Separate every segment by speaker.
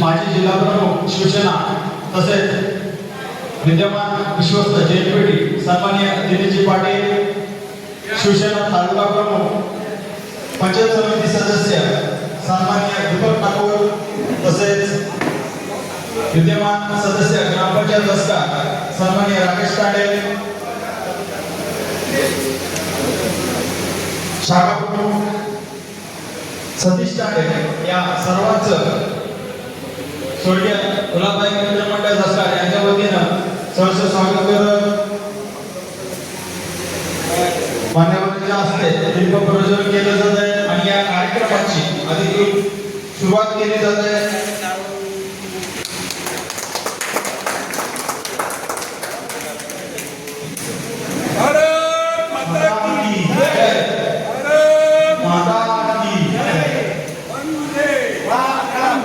Speaker 1: माजी जिल्हा प्रमुख शिवसेना तसेच विद्यमान विश्वस्त जयपेटी सन्मान्य दिलीजी पाटील शिवसेना तालुका प्रमुख पंचायत समिती सदस्य सन्मान्य दीपक ठाकूर तसेच विद्यमान सदस्य ग्रामपंचायत दसका सन्मान्य राकेश काडे शाखा प्रमुख सतीश तांडे या सर्वांचं स्वर्गीय गुलाबाई मित्र मंडळ दसकार यांच्या वतीनं सहर्ष स्वागत करत मान्यवरांच्या हस्ते दीप प्रज्वलन केलं जात आहे आणि या कार्यक्रमाची अधिकृत सुरुवात केली जात आहे
Speaker 2: भारत माता
Speaker 1: माता की जय.
Speaker 2: भारत
Speaker 1: माता की जय.
Speaker 2: वंदे मातरम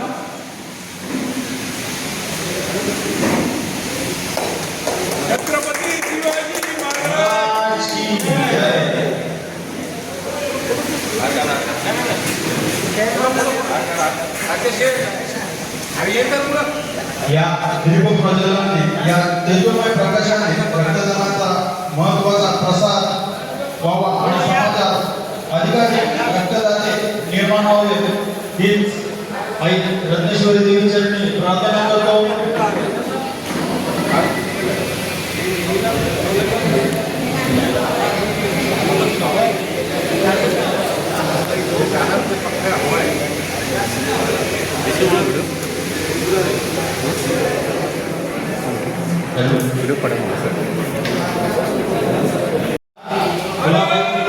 Speaker 2: छत्रपती शिवाजी महाराज
Speaker 1: महाराज की जय. या दीप प्रज्वलनाने या तेजोमय प्रकाशाने रक्तदानाचा महत्त्वाचा प्रसार व्हावा आणि समाजात अधिकाधिक रक्तदाते निर्माण व्हावे. हीच आई रत्नेश्वरी देवी चरणी प्रार्थना करतो. गुलाबाई मित्र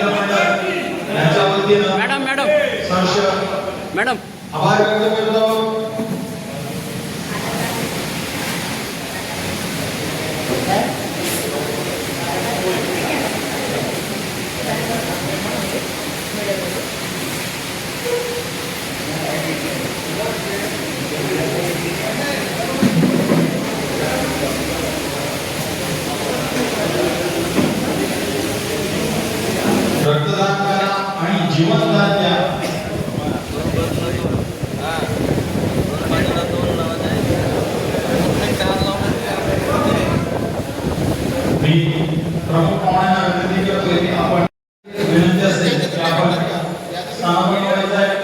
Speaker 1: मंडळ यांच्या वतीनं
Speaker 3: मॅडम मॅडम
Speaker 1: सहर्ष आणि मी प्रमुख पाहुण्यांना विनंती करतोय की आपण विनंती असते की आपण स्थानापन्न व्हायचं आहे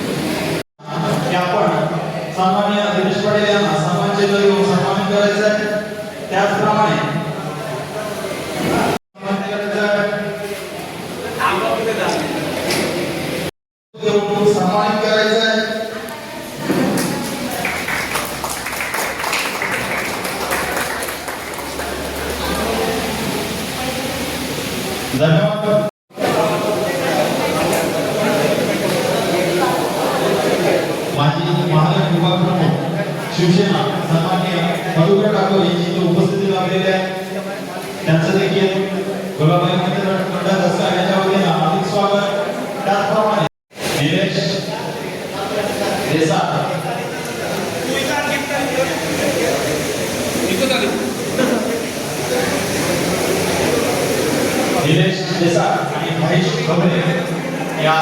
Speaker 1: की आपण सन्माननीय दिनेश पटेल यांना सन्मान चिन्ह देऊन सन्मानित करायचं आहे त्याचप्रमाणे सन्मानित करायचं आहे. देऊन सन्मानित करायचं आहे धन्यवाद माजी महानगर विभाग प्रमुख शिवसेना सन्मान्य मधुकर ठाकूर यांची इथे उपस्थिती लाभलेली आहे त्यांचं देखील गुलाबाई मंदिर मंडळ दसरा यांच्या वतीनं हार्दिक स्वागत त्याचप्रमाणे निलेश देसाई निलेश देसाई आणि महेश खबरे या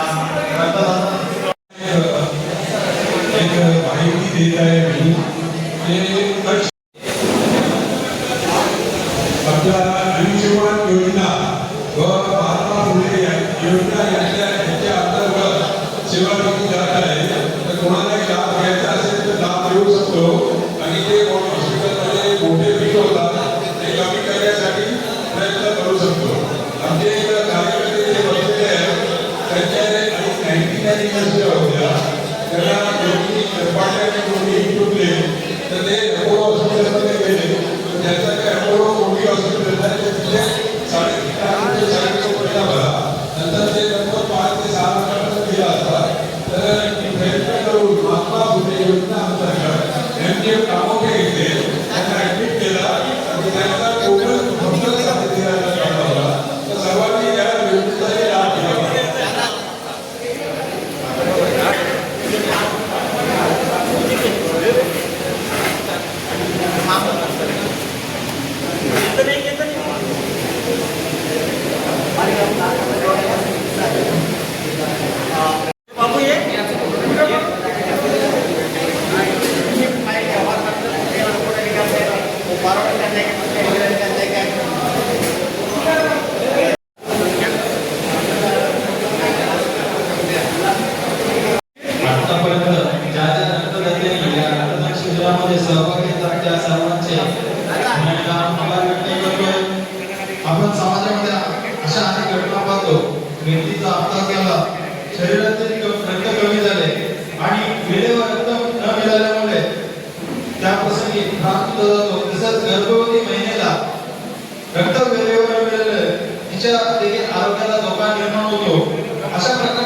Speaker 1: रक्तदान
Speaker 2: एक माहिती देत आहे मी.
Speaker 1: व्यक्तीच्या आरोग्याला धोका निर्माण होतो. अशा प्रकारे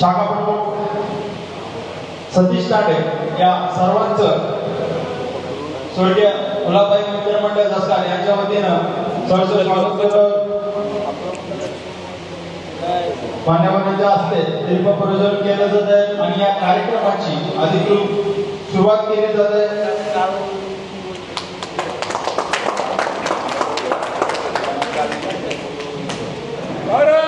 Speaker 1: शाखा प्रमुख सतीश ताटे या सर्वांच स्वर्गीय गुलाबभाई मित्रमंडळ जसकार यांच्या वतीनं सहर्ष मान्यवरांच्या हस्ते दीप प्रज्वलन केलं जात आहे आणि या कार्यक्रमाची अधिकृत सुरुवात केली जात आहे
Speaker 3: All
Speaker 4: right.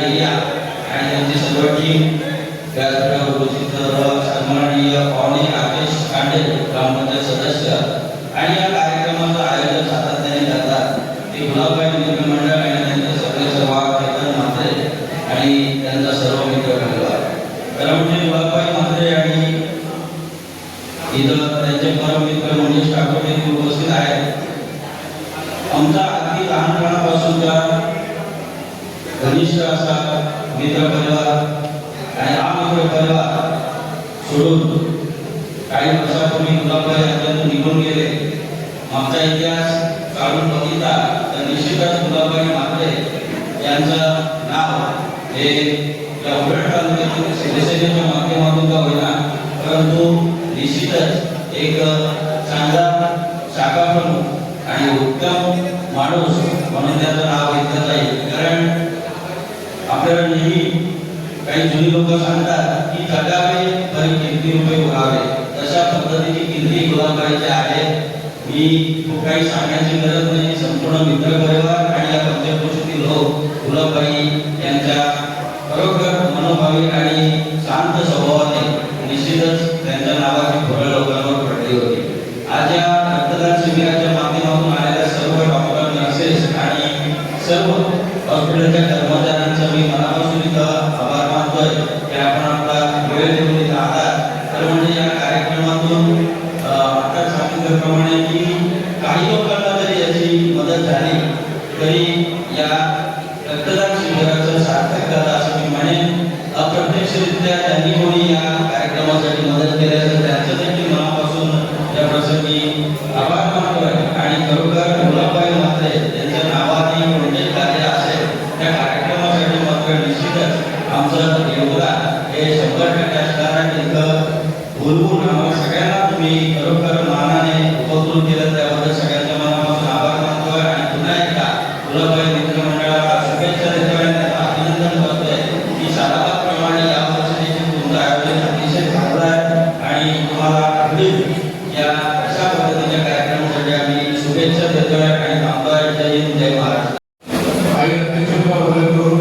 Speaker 4: डेरिया आणि त्यांची सर्व टीम त्याचबरोबर उपस्थित सन्माननीय पाहुणे आकेश कांडे ग्रामपंचायत सदस्य. आणि या कार्यक्रमाचं आयोजन सातत्याने करतात. ते गुलाबबाई मित्र मंडळ आणि त्यांचे सगळे सहभाग केतन म्हात्रे आणि त्यांचा सर्व मित्र परिवार तर म्हणजे गुलाबबाई म्हात्रे आणि इथं त्यांचे परम मित्र मनीष ठाकूर उपस्थित आहेत. आमचा अगदी लहानपणापासून त्या घनिष्ठ असा मित्र परिवार आणि हा मित्र परिवार. सोडून काही वर्षापूर्वी गुलाबबाई यांच्यातून निघून गेले. आमचा इतिहास काढून बघितला तर निश्चितच मुलाबाई मात्रे यांचं नाव हे या उरण तालुक्यातील शिवसेनेच्या माध्यमातून का होईना परंतु निश्चितच एक चांगला शाखा प्रमुख आणि उत्तम माणूस म्हणून त्याचं नाव घेतलं जाईल. कारण आपल्याला नेहमी काही जुनी लोक सांगतात की जगावे तरी किती रुपये उरावे तशा पद्धतीने किमती करायचे आहे. मी खूप काही सांगण्याची गरज नाही. संपूर्ण मित्र परिवार आणि या पंचक्रोशीतील लोक गुलाबबाई खरोखर मनोभावी आणि शांत स्वभावाने निश्चितच त्यांच्या नावाची फळं लोकांवर पडली होती आज या रक्तदान शिबिराच्या माध्यमातून आलेल्या सर्व डॉक्टर नर्सेस आणि सर्व हॉस्पिटलच्या कर्मचाऱ्यांचा मी मनापासून इथं आभार मानतोय की आपण आपला वेळ देऊन इथं आलात तर म्हणजे या कार्यक्रमातून अं, आता सांगितल्याप्रमाणे की काही लोकांना जरी याची मदत झाली तरी या रक्तदान शिबिराचं सार्थक झालं असं मी म्हणेन अप्रत्यक्षरित्या त्यांनी कोणी या कार्यक्रमासाठी मदत केली असेल त्यांचं देखील मनापासून या प्रसंगी आभार मानतोय आणि खरोखर गुलाबबाई म्हात्रे यांच्या नावाने कोणते कार्य असेल त्या कार्यक्रमासाठी मात्र निश्चितच आमचं योगदान हे शंभर टक्के इथं बोलवून आम्हाला सगळ्यांना तुम्ही खरोखर मानाने उपकृत केलं त्याबद्दल सगळ्यांच्या मनापासून आभार मानतोय आणि पुन्हा एकदा गुलाबबाई मित्र मंडळाला शुभेच्छा देतोय आणि त्याचं अभिनंदन करतोय की सालाबादप्रमाणे या वर्षी देखील तुमचं आयोजन अतिशय चांगलं आहे आणि तुम्हाला पुढील या अशा पद्धतीच्या कार्यक्रमासाठी आम्ही शुभेच्छा देतोय आणि थांबतोय जय हिंद जय महाराष्ट्र
Speaker 5: काही अध्यक्ष करून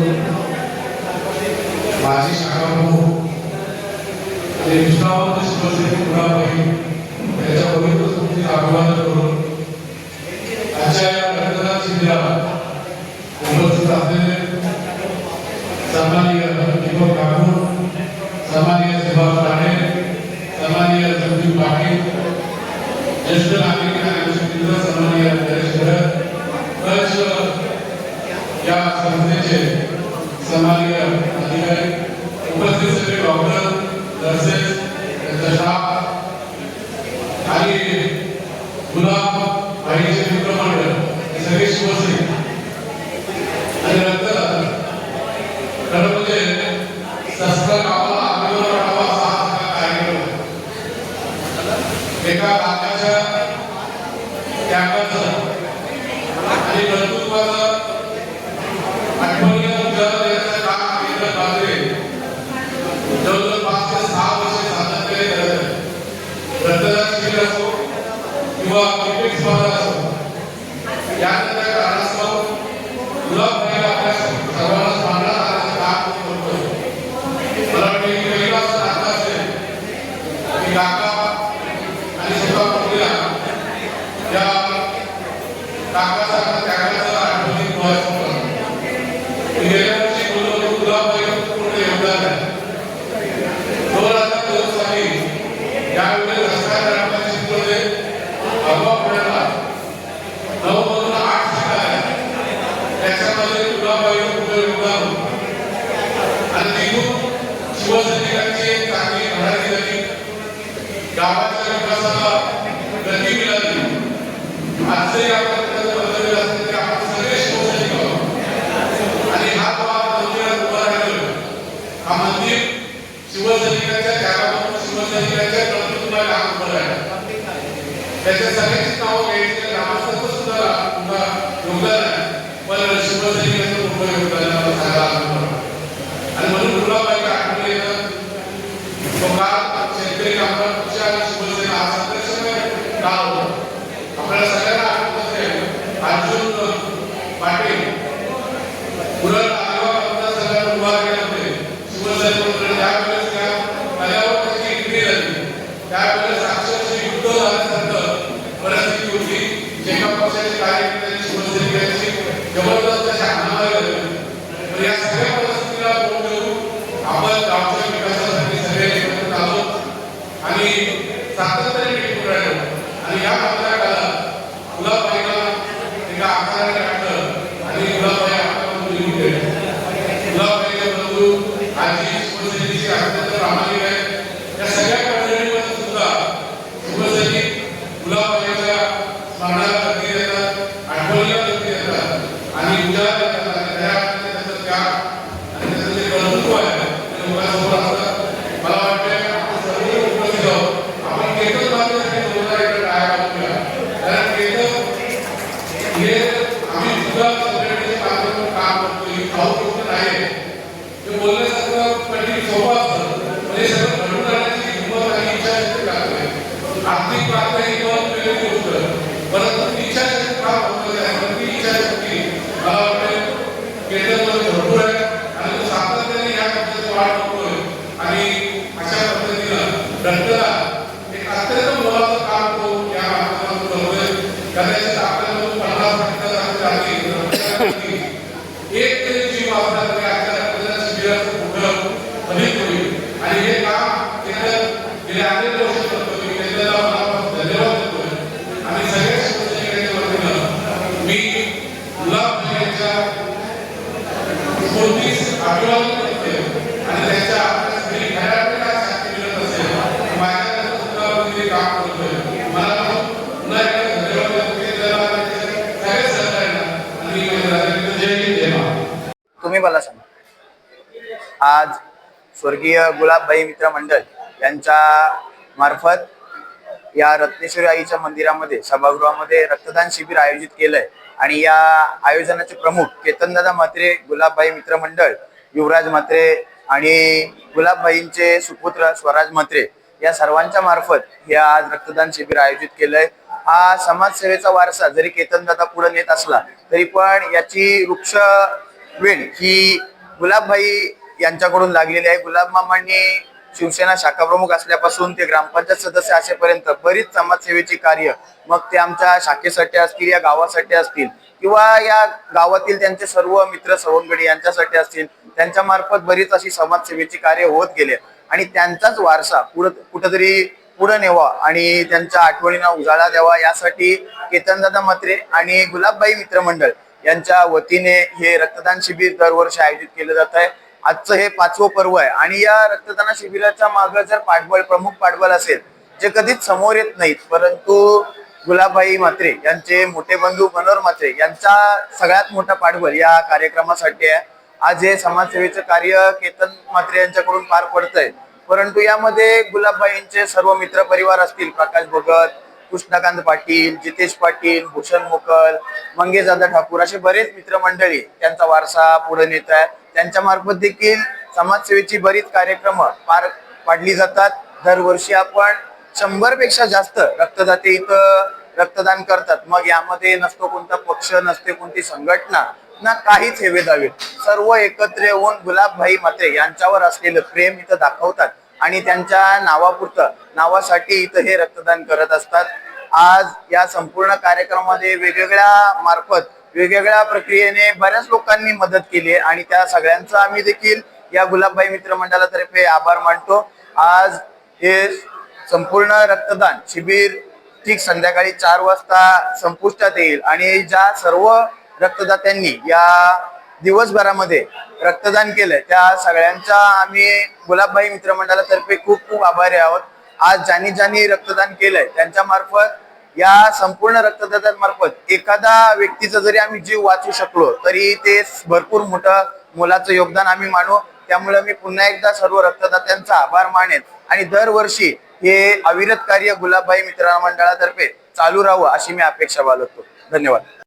Speaker 5: माझी शाखा प्रमुख ते निष्ठावंत शिवसेने मुलाबाई याच्या पवित्र स्मृती अभिवादन करून आजच्या या रक्तदान शिबिरात उपस्थित असलेले सन्माननीय दीपक ठाकूर सन्माननीय सुभाष राणे सन्माननीय संदीप पाटील ज्येष्ठ नागरिक आणि आमचे मित्र सन्माननीय नरेश भरत कच्छ या संस्थेचे सन्माननीय अधिकारी उपस्थित सगळे डॉक्टर नर्सेस त्यांचा स्टाफ आणि गुलाब बाईचे मित्रमंडळ हे सगळे शिवसैनिक आणि रक्तदान खरं म्हणजे शस्त्र कामाला अभिमान वाटावा असा हा सगळा कार्यक्रम आहे. एका काकाच्या त्यागाचं आणि कर्तृत्वाचं आठवणीला उजाळा देण्याचं काम केंद्र बांधले जवळजवळ पाच ते सहा वर्ष सातत्याने करत रक्तदान शिबिर असो किंवा क्रिकेट स्पर्धा असो यानंतर कारणास्तव गुलाबबाईला आपल्या सर्वांना स्मरणात आणण्याचं काम तो करतोय मला वाटतं की पहिला असं नातं असेल की काका आणि स्वतः मुलीला या काकाचा त्यागाचं आठवणी डोळ्यासमोर आणतो. मी गेल्या वर्षी बोललो होतो गुलाबबाईचं पूर्ण योगदान आहे दोन हजार दोन साली यावेळी रस्ता ग्रामपंचायतीमध्ये अगवा पुण्याला नऊ मधून आठ सीटा आहेत त्याच्यामध्ये गुलाबबाईचं पूर्ण योगदान होतं. आणि तिथून शिवसैनिकांची एक चांगली लढाई झाली गावाच्या विकासाला गती मिळाली. आजही आपण त्याचं आपण आणि हा शिवसैनिकांच्या त्यागापासून शिवसैनिकांच्या कर्तृत्वाला हा उभं राहिलं. त्याच्या सगळ्यांची नावं घ्यायची ग्रामस्थांचं सुद्धा योगदान आहे. पण शिवसैनिकांचं मोठं योगदान आहे मला सांगायला आनंद वाटतो. आणि म्हणून गुलाबाईला आठवण येतं तो काळ शेतकरी कामगार पक्ष काळ होतं आपल्याला सगळ्यांना आठवत असेल अर्जुन पाटील. पुरत आयोगा मतदारसंघात उभा केले होते. शिवसेनेकडून त्यावेळेस त्या पदावर त्याची इकडे झाली त्यावेळेस अक्षरशः युद्ध झाल्यासारखं परिस्थिती होती. एका पक्षाचे कार्यकर्त्यांची शिवसैनिकांची जबरदस्त अशा हाणामारी झाली या सगळ्या
Speaker 6: तुम्ही मला सांगा? आज स्वर्गीय गुलाबबाई मित्र मंडळ यांच्या मार्फत या रत्नेश्वरी आईच्या मंदिरामध्ये सभागृहामध्ये रक्तदान शिबिर आयोजित केलंय. आणि या आयोजनाचे प्रमुख केतनदादा म्हात्रे गुलाबबाई मित्र मंडळ युवराज म्हात्रे आणि गुलाबबाईंचे सुपुत्र स्वराज म्हात्रे या सर्वांच्या मार्फत हे आज रक्तदान शिबिर आयोजित केलंय. हा समाजसेवेचा वारसा जरी केतनदादा पुढे नेत असला तरी पण याची वृक्ष वेळ ही गुलाबभाई यांच्याकडून लागलेली आहे. गुलाब मामांनी शिवसेना शाखा प्रमुख असल्यापासून ते ग्रामपंचायत सदस्य असेपर्यंत बरीच समाजसेवेची कार्य मग ते आमच्या शाखेसाठी असतील या गावासाठी असतील किंवा या गावातील त्यांचे सर्व मित्र सवंगडी यांच्यासाठी असतील त्यांच्या मार्फत बरीच अशी समाजसेवेची कार्य होत गेले. आणि त्यांचाच वारसा पुढं कुठंतरी पुढे नेवा आणि त्यांच्या आठवणींना उजाळा द्यावा यासाठी केतनदादा मत्रे आणि गुलाबबाई मित्रमंडळ यांच्या वतीने हे रक्तदान शिबिर दरवर्षी आयोजित केलं जात आहे. आजचं हे पाचवं पर्व आहे. आणि या रक्तदान शिबिराच्या मागं जर पाठबळ प्रमुख पाठबळ असेल जे कधीच समोर येत नाहीत परंतु गुलाबबाई म्हात्रे यांचे मोठे बंधू मनोहर म्हात्रे यांचा सगळ्यात मोठा पाठबळ या कार्यक्रमासाठी आहे. आज हे समाजसेवेचं कार्य केतन म्हात्रे यांच्याकडून पार पडतंय. परंतु यामध्ये गुलाबबाईंचे सर्व मित्र परिवार असतील प्रकाश भगत कृष्णकांत पाटील जितेश पाटील भूषण मोकल मंगेशदादा ठाकूर असे बरेच मित्रमंडळी त्यांचा वारसा पुढे नेत आहेत. त्यांच्या मार्फत देखील समाजसेवेची बरीच कार्यक्रम पार पाडली जातात. दरवर्षी आपण शंभरपेक्षा जास्त रक्तदाते इथं रक्तदान करतात. मग यामध्ये नसतो कोणता पक्ष नसते कोणती संघटना ना काहीच हेवे दावे. सर्व एकत्र येऊन गुलाबभाई मात्रे यांच्यावर असलेलं प्रेम इथं दाखवतात. आणि त्यांच्या नावापुरतं नावासाठी इथं हे रक्तदान करत असतात. आज या संपूर्ण कार्यक्रमामध्ये वेगवेगळ्या मार्फत वेगवेगळ्या प्रक्रियेने बऱ्याच लोकांनी मदत केली आहे आणि त्या सगळ्यांचा आम्ही देखील या गुलाबबाई मित्र मंडळातर्फे आभार मानतो. आज हे संपूर्ण रक्तदान शिबिर ठीक संध्याकाळी चार वाजता संपुष्टात येईल आणि ज्या सर्व रक्तदात्यांनी या दिवसभरामध्ये रक्तदान केलंय त्या सगळ्यांचा आम्ही गुलाबबाई मित्रमंडळातर्फे खूप खूप आभारी आहोत. आज ज्यांनी ज्यांनी रक्तदान केलंय त्यांच्या मार्फत या संपूर्ण रक्तदात्यांमार्फत एखादा व्यक्तीचा जरी आम्ही जीव वाचू शकलो तरी ते भरपूर मोठं मोलाचं योगदान आम्ही मानू. त्यामुळे मी पुन्हा एकदा सर्व रक्तदात्यांचा आभार मानेन. आणि दरवर्षी हे अविरत कार्य गुलाबबाई मित्र मंडळातर्फे चालू राहावं अशी मी अपेक्षा बाळगतो. धन्यवाद.